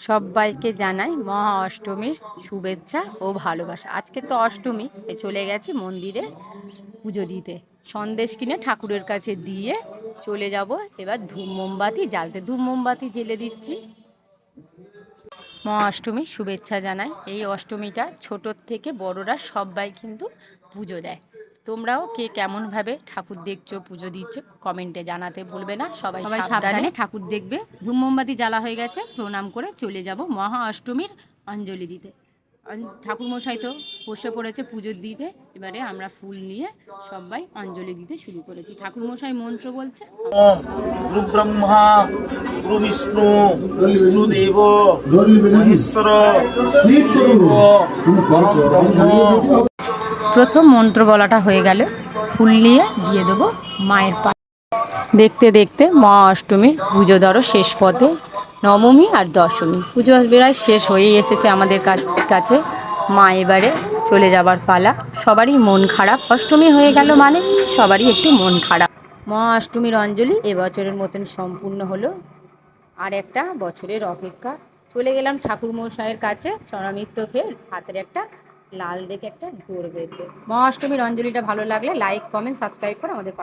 সবাইকে জানাই মহা অষ্টমীর শুভেচ্ছা ও ভালোবাসা। আজকে তো অষ্টমী চলে গেছি মন্দিরে পুজো দিতে। সন্দেশ কিনে ঠাকুরের কাছে দিয়ে চলে যাব। এবার ধূপ মোমবাতি, জ্বালতে ধূপ মোমবাতি জেলে দিচ্ছি। মহা অষ্টমীর শুভেচ্ছা জানাই। এই অষ্টমীটা ছোটোর থেকে বড়রা সবাই কিন্তু পুজো দেয়। তোমরাও কে কেমনভাবে ঠাকুর দেখছ পুজো দিচ্ছ কমেন্টে জানাতে ভুলবে না। সবাই সবাই সাবধানে ঠাকুর দেখবে। ধূম মোমবাতি জ্বালা হয়ে গেছে প্রণাম করে চলে যাব মহা অষ্টমীর অঞ্জলি দিতে। ঠাকুর মশাই তো বসে পড়েছে পুজো দিতে এবারে আমরা ফুল নিয়ে সবাই অঞ্জলি দিতে শুরু করেছি। ঠাকুর মশাই মন্ত্র বলছে গুরু ব্রহ্মা গুরু বিষ্ণু মহেশ্বর গুরুদেব পরম ব্রহ্ম। প্রথম মন্ত্র বলাটা হয়ে গেল। ফুল নিয়ে দিয়ে দেবো মায়ের পা। দেখতে দেখতে মা অষ্টমীর পুজো ধরো শেষ পথে। নবমী আর দশমী। পুজো বেড়ায় শেষ হয়েই এসেছে আমাদের কাছ- মা এবারে চলে যাবার পালা। সবারই মন খারাপ। অষ্টমী হয়ে গেল মানে সবারই একটু মন খারাপ। মা অষ্টমীর অঞ্জলি এবছরের মতন সম্পূর্ণ হলো। আর একটা বছরের অপেক্ষা। চলে গেলাম ঠাকুর মশাইয়ের কাছে। চরমিত্র খেয়ে হাতের একটা লাল দেখে একটা ঘুরবে মহাষ্টমীর অঞ্জলিটা ভালো লাগলে লাইক কমেন্ট সাবস্ক্রাইব করে আমাদের